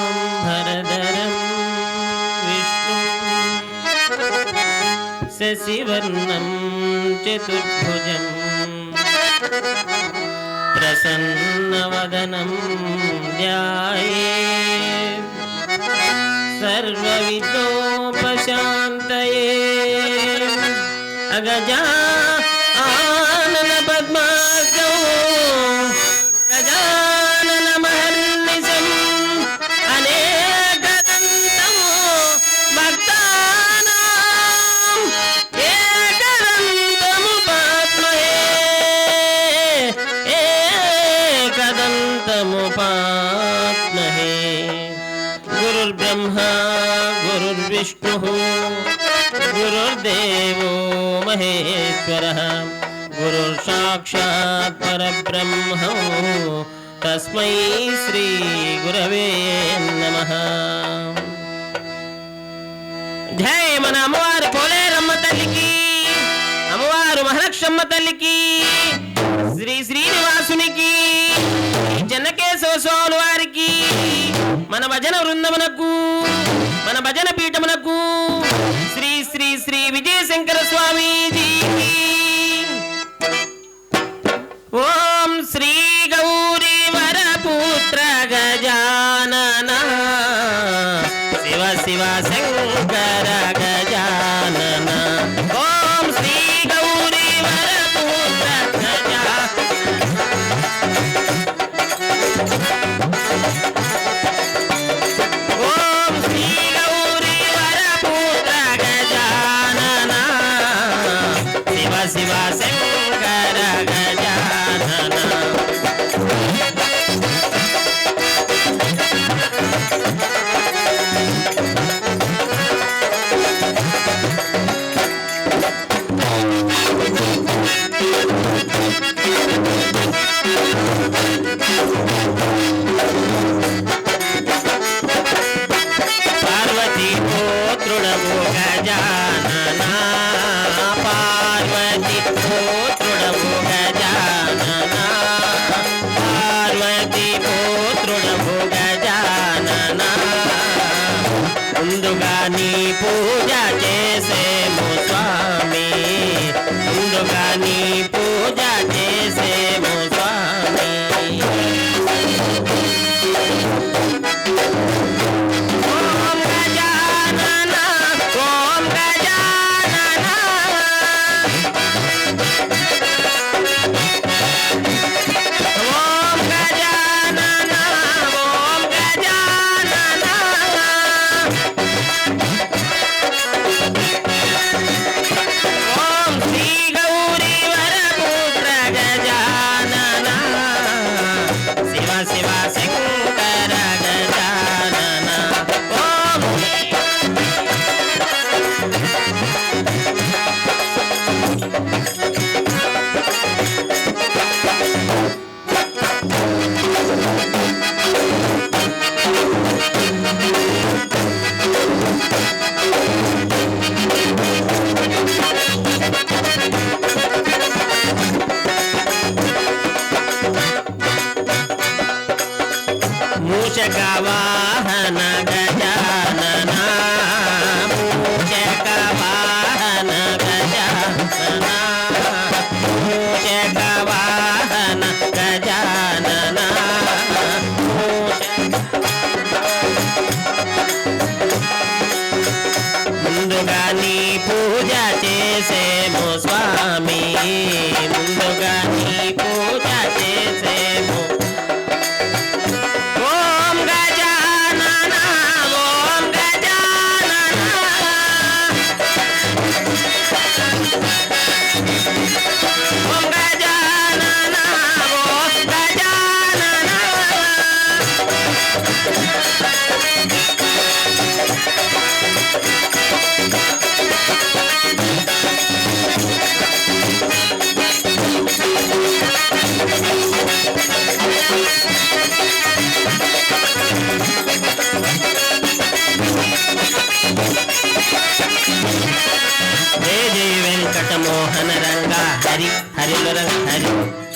शुक्लाम्भरधरं विष्णुं शशिवर्णं चतुर्भुजं प्रसन्नवदनं ध्याये सर्वविदोपशान्तये अगजा एकदन्तमुपात्महे गुरुर्ब्रह्मा गुरुर्विष्णुः गुरुर्देवो महेश्वरः गुरुर्साक्षात् परब्रह्म तस्मै श्रीगुरवे नमः జై మన అమ్మవారు పోలేరమ్మ తల్లికి అమ్మవారు మహాలక్ష్మమ్మ తల్లికి శ్రీ శ్రీనివాసునికి భజన బృందమునకు మన భజన పీఠమునకు శ్రీ శ్రీ శ్రీ విజయశంకర స్వామీజీ. ఓం శ్రీ గౌరీ వరపుత్ర గజానన. శివ శివ people. జగవాహన గజానన జగవాహన గజానన జగవాహన గజానన ముందుగా నీ పూజ చేసేము స్వామి ముందుగా వెంకటమోహన రంగా హరి హరిల హరి